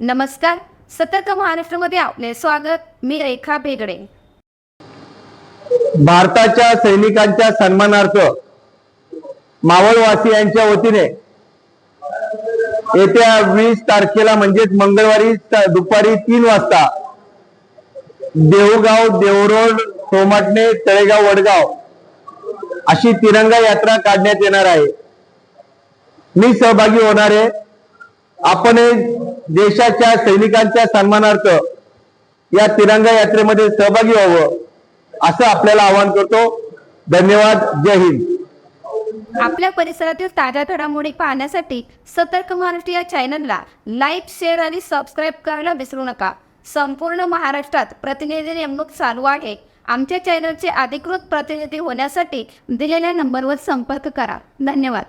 नमस्कार सतर्क महाराष्ट्रामध्ये आपले स्वागत. मी रेखा बेगडे भारताच्या सैनिकांच्या सन्मानार्थ मावळवासियांच्या वतीने येत्या वीस तारखेला म्हणजेच मंगळवारी दुपारी तीन वाजता देऊगाव देवरोड सोमाटणे तळेगाव वडगाव अशी तिरंगा यात्रा काढण्यात येणार आहे. मी सहभागी होणार आहे. आपण देशाच्या सैनिकांच्या सन्मानार्थ या तिरंगा यात्रेमध्ये सहभागी व्हावं असं आपल्याला आवाहन करतो. धन्यवाद. जय हिंद. आपल्या परिसरातील ताज्या घडामोडी पाहण्यासाठी सतर्क महाराष्ट्र या चॅनलला लाईक शेअर आणि सबस्क्राईब करायला विसरू नका. संपूर्ण महाराष्ट्रात प्रतिनिधी नेमणूक चालू आहे. आमच्या चॅनलचे अधिकृत प्रतिनिधी होण्यासाठी दिलेल्या नंबरवर संपर्क करा. धन्यवाद.